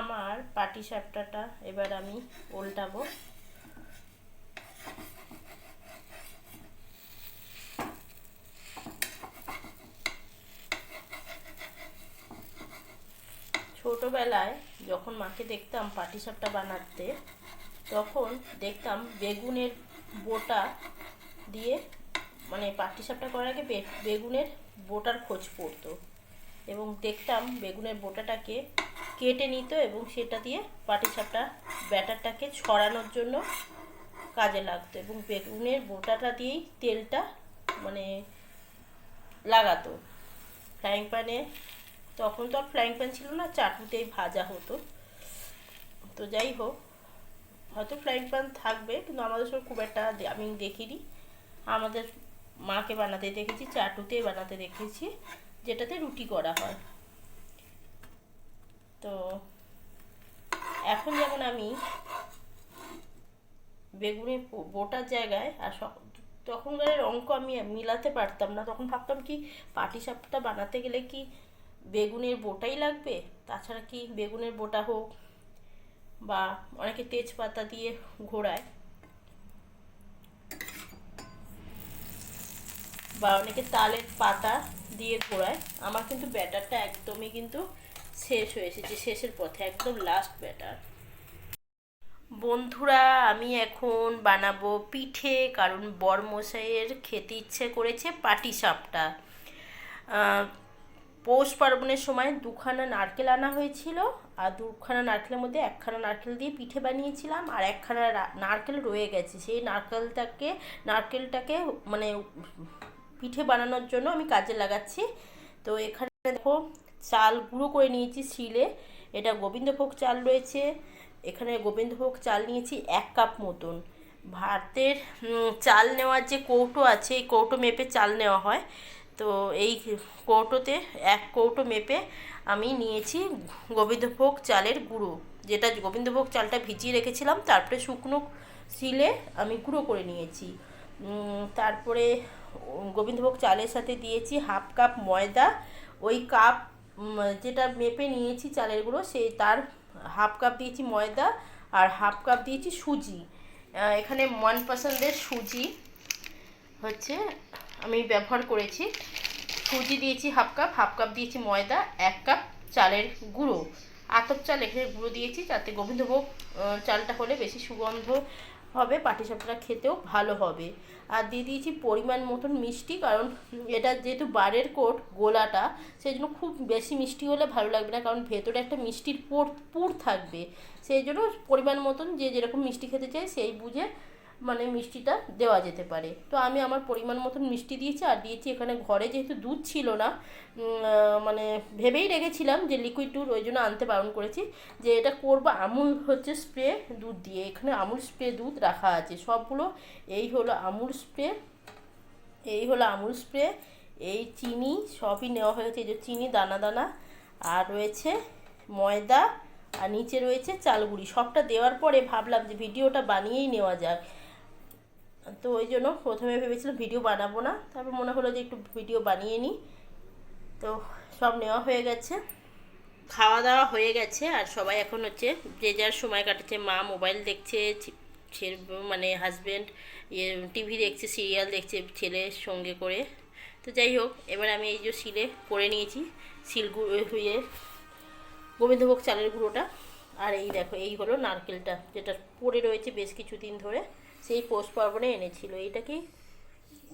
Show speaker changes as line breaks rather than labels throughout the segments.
আমার পাটি সাপটাটা, এবার আমি উল্টাবো ছোটোবেলায় যখন মাকে দেখতাম পাটিসাপটা বানাতে, তখন দেখতাম বেগুনের বোটা দিয়ে মানে পাটিসাপটা করার আগে বেগুনের বোটার খোঁজ পড়তো। এবং দেখতাম বেগুনের বোটাটাকে কেটে নিত এবং সেটা দিয়ে পাটিসাপটা ব্যাটারটাকে ছড়ানোর জন্য কাজে লাগতো এবং বেগুনের বোটাটা দিয়েই তেলটা মানে লাগাতো। ফ্রাইং প্যানে তখন তো আর ফ্রাইং প্যান ছিল না, চাটুতেই ভাজা হতো। তো যাই হোক, হয়তো ফ্রাইং প্যান থাকবে কিন্তু আমাদের সব খুব একটা আমি দেখিনি। আমাদের মাকে বানাতে দেখেছি চাটুতে বানাতে দেখেছি, যেটাতে রুটি করা হয়। তো এখন যেমন আমি বেগুনের বো- বোটার জায়গায় আর তখনকারের অঙ্ক আমি মিলাতে পারতাম না। তখন ভাবতাম কি পাটিসাপটা বানাতে গেলে কি বেগুনের বোটাই লাগবে? তাছাড়া কি বেগুনের বোটা হোক বা অনেকে তেজপাতা দিয়ে ঘোরায় বা অনেকে তালের পাতা দিয়ে ঘোরায়, আমার কিন্তু ব্যাটারটা একদমই কিন্তু শেষ হয়ে এসেছে শেষের পথে একদম লাস্ট ব্যাটার বন্ধুরা আমি এখন বানাবো পিঠে কারণ বরমশাইয়ের খেতে ইচ্ছে করেছে পাটিসাপটা আহ, পৌষ পার্বণের সময় দুখানা নারকেল আনা হয়েছিল আর দুখানা নারকেলের মধ্যে একখানা নারকেল দিয়ে পিঠে বানিয়েছিলাম আর একখানা নারকেল রয়ে গেছে। সেই নারকেলটাকে নারকেলটাকে মানে পিঠে বানানোর জন্য আমি কাজে লাগাচ্ছি। তো এখানে দেখো চাল গুঁড়ো করে নিয়েছি শিলে। এটা গোবিন্দভোগ চাল রয়েছে। এখানে গোবিন্দভোগ চাল নিয়েছি এক কাপ মতন। ভাতের চাল নেওয়ার যে কৌটো আছে, এই কৌটো মেপে চাল নেওয়া হয়। তো এই কৌটোতে এক কৌটো মেপে আমি নিয়েছি গোবিন্দভোগ চালের গুঁড়ো। যেটা গোবিন্দভোগ চালটা ভিজিয়ে রেখেছিলাম, তারপরে শুকনো শিলে আমি গুঁড়ো করে নিয়েছি। তারপরে গোবিন্দভোগ চালের সাথে দিয়েছি হাফ কাপ ময়দা, ওই কাপ যেটা মেপে নিয়েছি চালের গুঁড়ো সেই তার হাফ কাপ দিয়েছি ময়দা আর হাফ কাপ দিয়েছি সুজি। এখানে মন পছন্দের সুজি হচ্ছে আমি ব্যবহার করেছি। সুজি দিয়েছি হাফ কাপ হাফ কাপ দিয়েছি ময়দা, এক কাপ চালের গুঁড়ো। আতপ চাল এখানে গুঁড়ো দিয়েছি, যাতে গোবিন্দভোগ চালটা হলে বেশি সুগন্ধ হবে পাটি সাপটা খেতেও ভালো হবে। আর দিয়ে দিয়েছি পরিমাণ মতন মিষ্টি, কারণ এটা যেহেতু বারের কোট, গোলাটা সেই জন্য খুব বেশি মিষ্টি হলে ভালো লাগবে না, কারণ ভেতরে একটা মিষ্টির পোর, পুর থাকবে। সেই জন্য পরিমাণ মতন যে যেরকম মিষ্টি খেতে চায় সেই বুঝে মানে মিষ্টিটা দেওয়া যেতে পারে। তো আমি আমার পরিমাণ মতন মিষ্টি দিয়েছি আর দিয়েছি এখানে ঘরে যেহেতু দুধ ছিল না মানে ভেবেই রেখেছিলাম যে লিকুইড দুধ ওই জন্য আনতে বারণ করেছি যে এটা করব আমুল হচ্ছে স্প্রে দুধ দিয়ে। এখানে আমুল স্প্রে দুধ রাখা আছে। সবগুলো এই হলো আমুল স্প্রে এই হলো আমুল স্প্রে এই চিনি সবই নেওয়া হয়েছে। যে চিনি, দানা দানা আর রয়েছে ময়দা আর নিচে রয়েছে চালগুড়ি সবটা দেওয়ার পরে ভাবলাম যে ভিডিওটা বানিয়েই নেওয়া যাক। তো ওই জন্য প্রথমে ভেবেছিলাম ভিডিও বানাবো না। তারপর মনে হলো যে একটু ভিডিও বানিয়ে নিই। তো সব নেওয়া হয়ে গেছে। খাওয়া দাওয়া হয়ে গেছে আর সবাই এখন হচ্ছে যে যার সময় কাটাচ্ছে মা মোবাইল দেখছে মানে হাজব্যান্ড ইয়ে টিভি দেখছে সিরিয়াল দেখছে ছেলের সঙ্গে করে। তো যাই হোক, এবার আমি এই যে শিলে করে নিয়েছি। শিল হুয়ে গোবিন্দভোগ চালের গুঁড়োটা। আর এই দেখো, এই হলো নারকেলটা, যেটা পড়ে রয়েছে বেশ কিছুদিন ধরে। সেই পৌষ পার্বণে এনেছিল। এইটাকে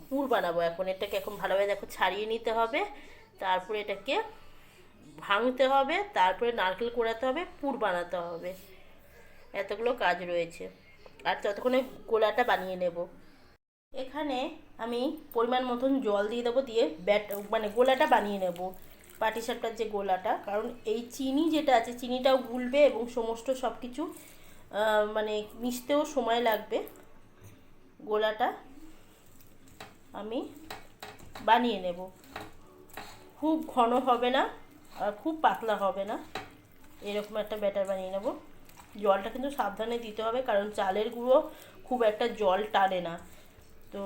পুর বানাবো এখন। এটাকে এখন ভালোভাবে দেখো ছাড়িয়ে নিতে হবে। তারপরে এটাকে ভাঙতে হবে। তারপরে নারকেল কোড়াতে হবে, পুর বানাতে হবে। এতগুলো কাজ রয়েছে। আর ততক্ষণে গোলাটা বানিয়ে নেব। এখানে আমি পরিমাণ মতন জল দিয়ে দেবো, দিয়ে ব্যাট মানে গোলাটা বানিয়ে নেব। পাটিসাপটার যে গোলাটা, কারণ এই চিনি যেটা আছে, চিনিটাও গুলবে এবং সমস্ত সব কিছু মানে মিশতেও সময় লাগবে। গোলাটা আমি বানিয়ে নেব। খুব ঘন হবে না আর খুব পাতলা হবে না। এরকম একটা ব্যাটার বানিয়ে নেব। জলটা কিন্তু সাবধানে দিতে হবে কারণ চালের গুঁড়ো খুব একটা জল টানে না। তো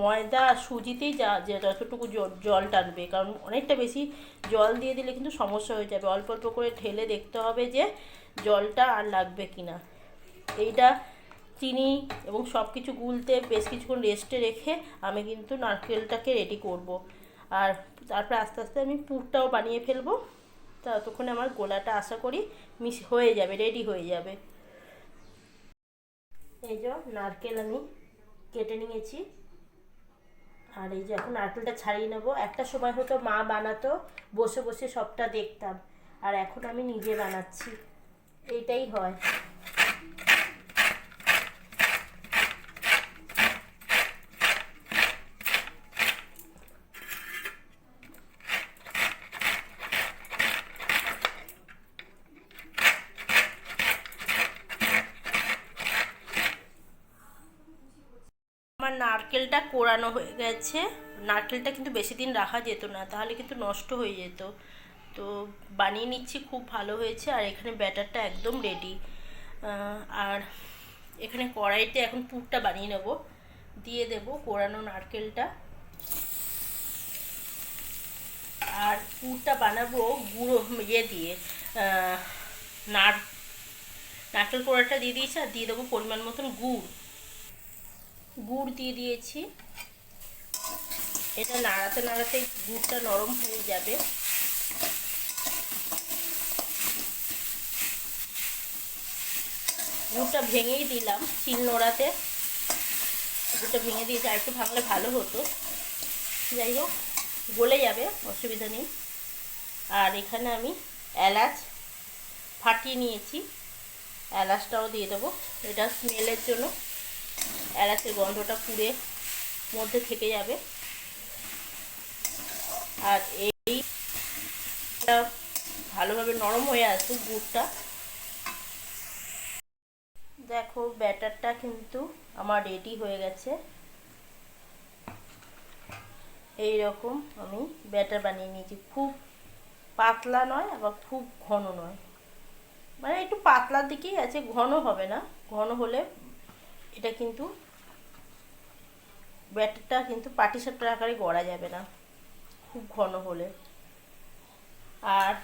ময়দা আর সুজিতেই যা যতটুকু জল টানবে, কারণ অনেকটা বেশি জল দিয়ে দিলে কিন্তু সমস্যা হয়ে যাবে। অল্প অল্প করে ঢেলে দেখতে হবে যে জলটা আর লাগবে কি না এইটা চিনি এবং সব কিছু গুলতে বেশ কিছুক্ষণ রেস্টে রেখে আমি কিন্তু নারকেলটাকে রেডি করব। আর তারপরে আস্তে আস্তে আমি পুরটাও বানিয়ে ফেলব। ততক্ষণে আমার গোলাটা আশা করি মিশ হয়ে যাবে রেডি হয়ে যাবে। এই যে নারকেল আমি কেটে নিয়েছি। আর এই যে এখন নারকেলটা ছাড়িয়ে নেব। একটা সময় হতো মা বানাতো, বসে বসে সবটা দেখতাম। আর এখন আমি নিজে বানাচ্ছি। এইটাই হয় আমার নারকেলটা কোড়ানো হয়ে গেছে। নারকেলটা কিন্তু বেশি দিন রাখা যেত না, তাহলে কিন্তু নষ্ট হয়ে যেত। তো বানিয়ে নিচ্ছি, খুব ভালো হয়েছে। আর এখানে ব্যাটারটা একদম রেডি আর এখানে কড়াইতে এখন পুরটা বানিয়ে নেব। দিয়ে দেব কোড়ানো নারকেলটা। আর পুরটা বানাবো গুঁড়ো ইয়ে দিয়ে নার, নারকেল কোড়াটা দিয়ে দিয়েছি, আর দিয়ে দেবো পরিমাণ মতন গুড়। গুড় দিয়ে দিয়েছি। এটা নাড়াতে নাড়াতে গুড়টা নরম হয়ে যাবে। গুড়টা ভেঙেই দিলাম, শিল নোড়াতে। গুড়টা ভেঙে দিয়েছি আর একটু ভাঙলে ভালো হতো। যাই হোক, গলে যাবে, অসুবিধা নেই। আর এখানে আমি এলাচ ফাটিয়ে নিয়েছি। এলাচটাও দিয়ে দেবো। এটা স্মেলের জন্য। এলাচের গন্ধটা পুড়ে মধ্যে থেকে যাবে। আর এই ভালোভাবে নরম হয়ে আসুক গুড়টা। দেখো, ব্যাটারটা কিন্তু আমার রেডি হয়ে গেছে। এই রকম আমি ব্যাটার বানিয়ে নিয়েছি। খুব পাতলা নয়, আবার খুব ঘন নয়। মানে একটু পাতলার দিকেই আছে ঘন হবে না। ঘন হলে এটা কিন্তু ব্যাটারটা কিন্তু পাটি পাটিসাপটার আকারে গড়া যাবে না, খুব ঘন হলে। আর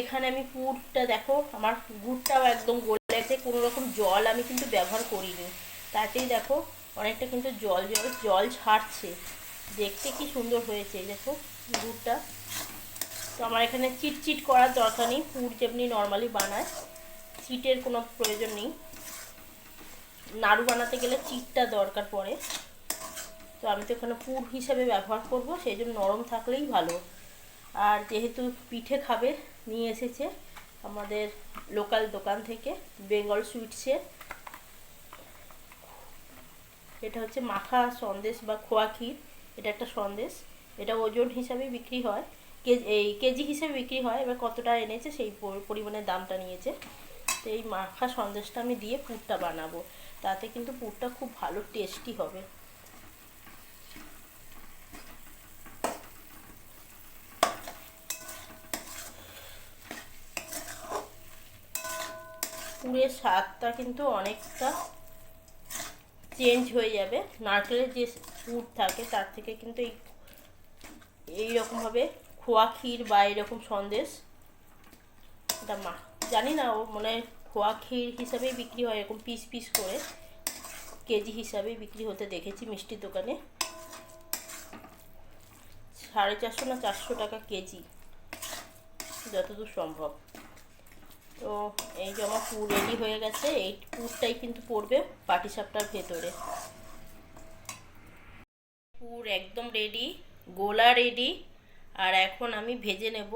এখানে আমি পুরটা দেখো, আমার গুড়টাও একদম গলে গেছে, কোনো রকম জল আমি কিন্তু ব্যবহার করিনি। তাতেই দেখো, অনেকটা কিন্তু জল জল জল ছাড়ছে। দেখতে কি সুন্দর হয়েছে দেখো গুড়টা। তো আমার এখানে চিটচিট করার দরকার নেই, পুর যেমনি নর্মালি বানায়, চিটের কোনো প্রয়োজন নেই। নাড়ু বানাতে গেলে চিটটা দরকার পড়ে। তো আমি তো এখানে পুর হিসাবে ব্যবহার করব, সেই জন্য নরম থাকলেই ভালো। আর যেহেতু পিঠে খাবে, নিয়ে এসেছে আমাদের লোকাল দোকান থেকে বেঙ্গল সুইটসে এটা হচ্ছে মাখা সন্দেশ বা খোয়া ক্ষীর, এটা একটা সন্দেশ। এটা ওজন হিসাবে বিক্রি হয়। কেজি, এই কেজি হিসেবে বিক্রি হয়, এবার কতটা এনেছে সেই পরিমাণে দামটা নিয়েছে। তো এই মাখা সন্দেশটা আমি দিয়ে পুরটা বানাবো। তাতে কিন্তু পুরটা খুব ভালো টেস্টি হবে। পুরের স্বাদটা কিন্তু অনেকটা চেঞ্জ হয়ে যাবে। নারকেলের যে পুর থাকে, তার থেকে কিন্তু এই এইরকমভাবে খোয়া ক্ষীর বা এরকম সন্দেশ। এটা মা, জানি না, ও মানে খোয়া ক্ষীর হিসাবেই বিক্রি হয়, এরকম পিস পিস করে। কেজি হিসাবে বিক্রি হতে দেখেছি মিষ্টির দোকানে। সাড়ে চারশো না চারশো টাকা কেজি, যতদূর সম্ভব। তো এই যে আমার পুর রেডি হয়ে গেছে। এই পুরটাই কিন্তু পড়বে পাটিসাপটার ভেতরে। পুর একদম রেডি গোলা রেডি আর এখন আমি ভেজে নেব।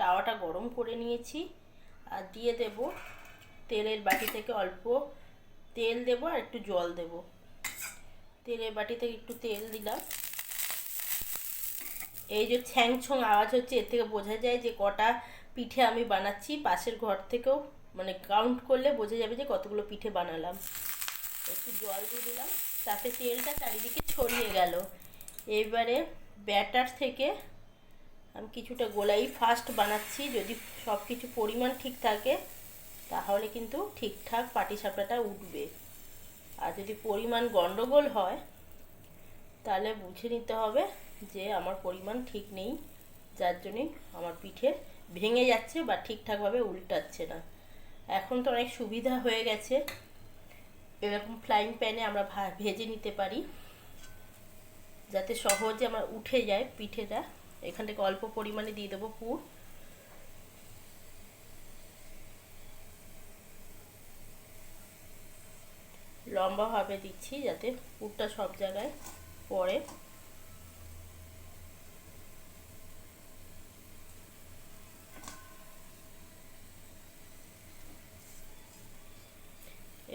তাওয়াটা গরম করে নিয়েছি আর দিয়ে দেব তেলের বাটি থেকে অল্প তেল দেব আর একটু জল দেব। তেলের বাটি থেকে একটু তেল দিলাম। এই যে ছ্যাং ছং আওয়াজ হচ্ছে, এর থেকে বোঝা যায় যে কটা পিঠে আমি বানাচ্ছি, পাশের ঘর থেকেও মানে কাউন্ট করলে বোঝা যাবে যে কতগুলো পিঠে বানালাম। একটু জল দিয়ে দিলাম, তাতে তেলটা চারিদিকে ছড়িয়ে গেল। এবারে ব্যাটার থেকে আমি কিছুটা গোলাই ফাস্ট বানাচ্ছি, যদি সব কিছু পরিমাণ ঠিক থাকে, তাহলে কিন্তু ঠিকঠাক পাটিসাপটাটা উঠবে। আর যদি পরিমাণ গন্ডগোল হয়, তাহলে বুঝে নিতে হবে যে আমার পরিমাণ ঠিক নেই, যার জন্যই আমার পিঠে ভেঙে যাচ্ছে বা ঠিকঠাকভাবে উল্টাচ্ছে না। এখন তো অনেক সুবিধা হয়ে গেছে। এরকম ফ্লাইং প্যানে আমরা ভেজে নিতে পারি। যাতে সহজে আমার উঠে যায় পিঠেটা। এখান থেকে অল্প পরিমাণে দিয়ে দেবো পুর। লম্বাভাবে দিচ্ছি যাতে পুরটা সব জায়গায় পড়ে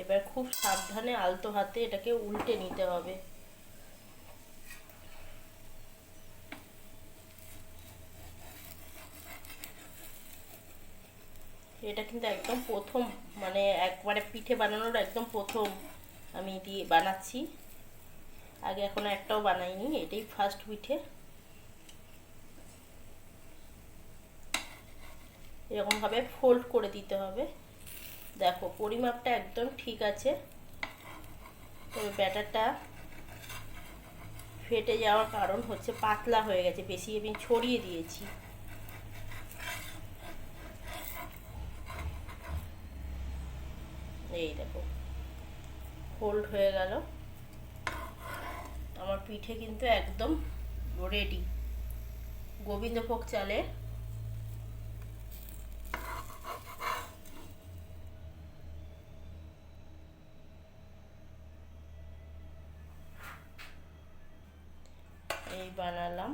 এবার খুব সাবধানে আলতো হাতে এটাকে উল্টে নিতে হবে। এটা কিন্তু একদম প্রথম মানে একবারে পিঠে বানানোর একদম প্রথম আমি দিয়ে বানাচ্ছি। আগে এখনও একটাও বানাইনি, এটাই ফার্স্ট পিঠে। এরকমভাবে ফোল্ড করে দিতে হবে। দেখো, পরিমাপটা একদম ঠিক আছে। তবে ব্যাটারটা ফেটে যাওয়ার কারণ হচ্ছে পাতলা হয়ে গেছে, বেশি আমি ছড়িয়ে দিয়েছি। এই দেখো ফোল্ড হয়ে গেল। আমার পিঠে কিন্তু একদম রেডি গোবিন্দভোগ চালে এই বানালাম।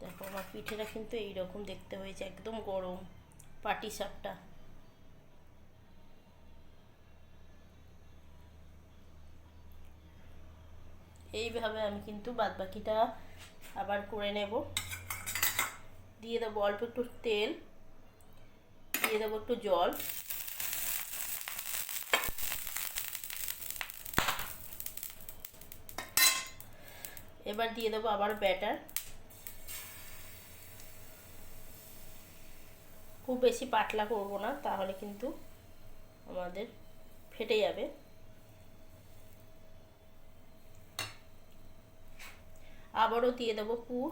দেখো, আমার পিঠেটা কিন্তু এইরকম দেখতে হয়েছে, একদম গরম পাটি সাপটা। এইভাবে আমি কিন্তু বাদবাকিটা আবার করে নেব। দিয়ে দেবো অল্প একটু তেল, দিয়ে দেবো একটু জল। এবার দিয়ে দেবো আবার ব্যাটার। খুব বেশি পাতলা করব না, তাহলে কিন্তু আমাদের ফেটে যাবে। আবারও দিয়ে দেবো পুর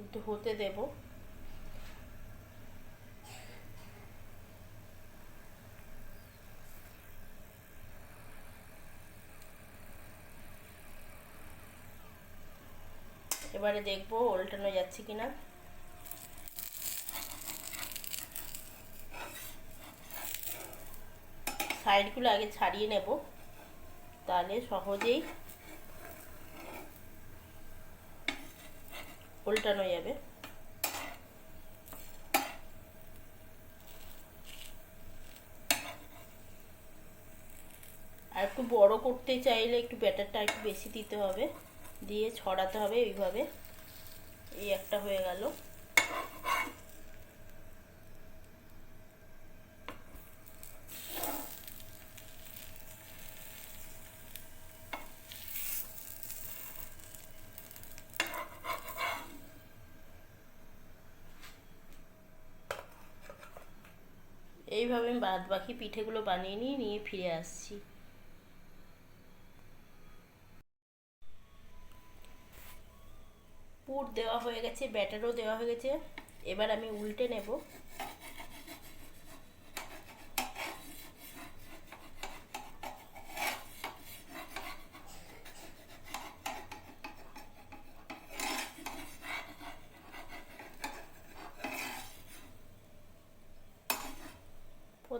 একটু হতে দেবো। এবারে দেখব উল্টানো যাচ্ছে কিনা। সাইডগুলো আগে ছাড়িয়ে নেব। তাহলে সহজেই উল্টানো যাবে। আর একটু বড় করতে চাইলে একটু ব্যাটারটা একটু বেশি দিতে হবে। দিয়ে ছড়াতে হবে এইভাবে। এই একটা হয়ে গেল এইভাবে আমি বাদ বাকি পিঠেগুলো বানিয়ে নিয়ে নিয়ে ফিরে আসছি। পুর দেওয়া হয়ে গেছে, ব্যাটারও দেওয়া হয়ে গেছে। এবার আমি উল্টে নেব।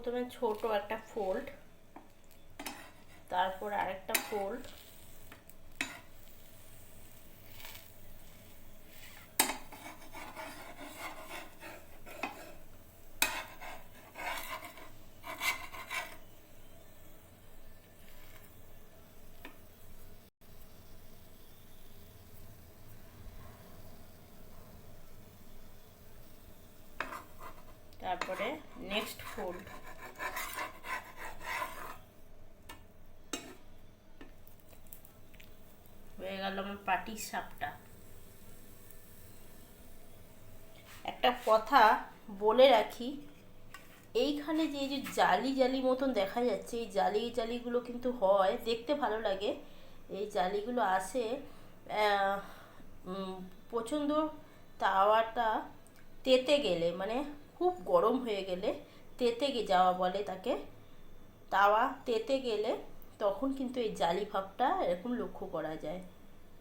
প্রথমে ছোট একটা ফোল্ড তারপর আরেকটা ফোল্ড পাটির সাপটা। একটা কথা বলে রাখি, এইখানে যে যে জালি জালি মতন দেখা যাচ্ছে, এই জালি জালিগুলো কিন্তু হয়, দেখতে ভালো লাগে। এই জালিগুলো আসে প্রচণ্ড তাওয়াটা তেতে গেলে মানে খুব গরম হয়ে গেলে তেতে গে, যাওয়া বলে তাকে। তাওয়া তেতে গেলে তখন কিন্তু এই জালি ভাবটা এরকম লক্ষ্য করা যায়।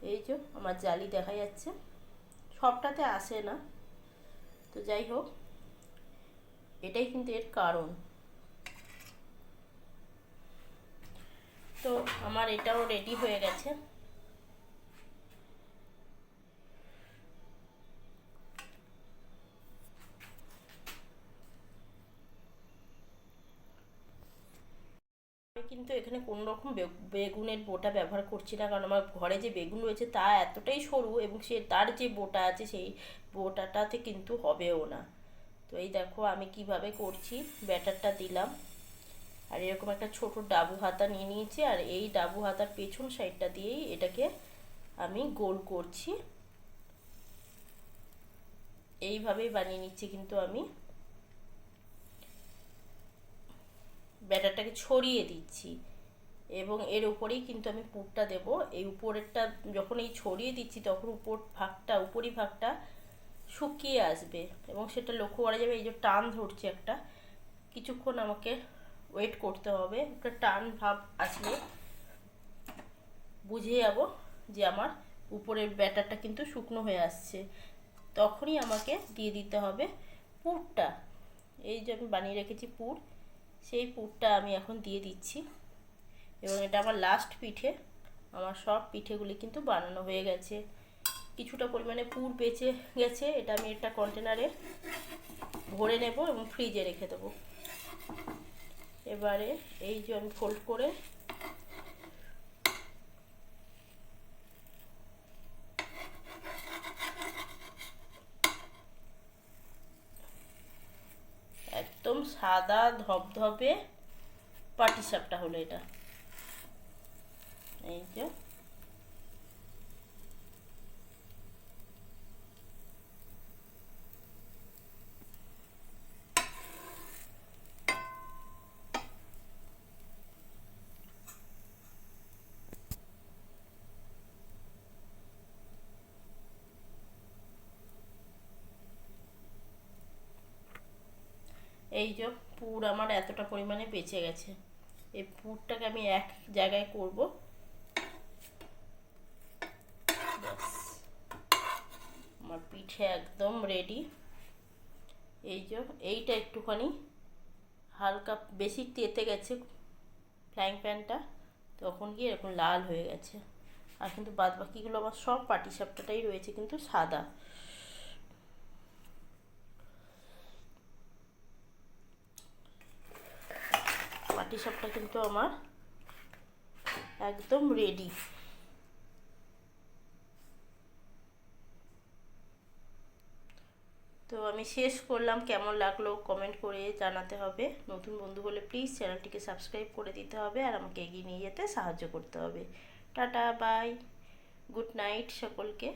এই যে, আমার জালি দেখা যাচ্ছে। সবটাতে আসে না। তো যাই হোক, এটাই কিন্তু এর কারণ। তো আমার এটাও রেডি হয়ে গেছে। কিন্তু এখানে কোনো রকম বেগুনের বোটা ব্যবহার করছি না। কারণ আমার ঘরে যে বেগুন রয়েছে তা এতটাই সরু এবং সে তার যে বোটা আছে সেই বোটাটাতে কিন্তু হবেও না। তো এই দেখো আমি কীভাবে করছি, ব্যাটারটা দিলাম। আর এরকম একটা ছোট ডাবু হাতা নিয়ে নিয়েছি আর এই ডাবু হাতার পেছন সাইডটা দিয়েই এটাকে আমি গোল করছি। এইভাবেই বানিয়ে নিচ্ছি কিন্তু আমি। ব্যাটারটাকে ছড়িয়ে দিচ্ছি। এবং এর উপরেই কিন্তু আমি পুরটা দেব। এই উপরেরটা যখন এই ছড়িয়ে দিচ্ছি, তখন উপর ভাগটা, উপরি ভাগটা শুকিয়ে আসবে। এবং সেটা লক্ষ্য করা যাবে, এই যে টান ধরছে একটা। কিছুক্ষণ আমাকে ওয়েট করতে হবে। একটা টান ভাব আসলে বুঝে যাব যে আমার উপরের ব্যাটারটা কিন্তু শুকনো হয়ে আসছে। তখনই আমাকে দিয়ে দিতে হবে পুরটা। এই যে আমি বানিয়ে রেখেছি পুর। সেই পুরটা আমি এখন দিয়ে দিচ্ছি। এবং এটা আমার লাস্ট পিঠে। আমার সব পিঠেগুলি কিন্তু বানানো হয়ে গেছে। কিছুটা পরিমাণে পুর বেঁচে গেছে। এটা আমি একটা কন্টেনারে ভরে নেব এবং ফ্রিজে রেখে দেবো। এবারে এই যে আমি ফোল্ড করে একদম সাদা ধবধবে পাটিসাপটা হলো এটা। এই যে। এই যে পুর আমার এতটা পরিমাণে বেঁচে গেছে। এই পুরটাকে আমি এক জায়গায় করব। আমার পিঠে একদম রেডি এই যে, এইটা একটুখানি হালকা বেশি তেতে গেছে ফ্রাইং প্যানটা তখন গিয়ে এরকম লাল হয়ে গেছে। আর কিন্তু বাদ বাকিগুলো আমার সব পাটি সাপটাটাই রয়েছে কিন্তু সাদা। পাটি সাপটা কিন্তু আমার একদম রেডি তো আমি শেষ করলাম, কেমন লাগল কমেন্ট করে জানাতে হবে। নতুন বন্ধু হলে প্লিজ চ্যানেলটিকে সাবস্ক্রাইব করে দিতে হবে আর আমাকে এগিয়ে নিয়ে যেতে সাহায্য করতে হবে। টাটা বাই গুড নাইট সকলকে।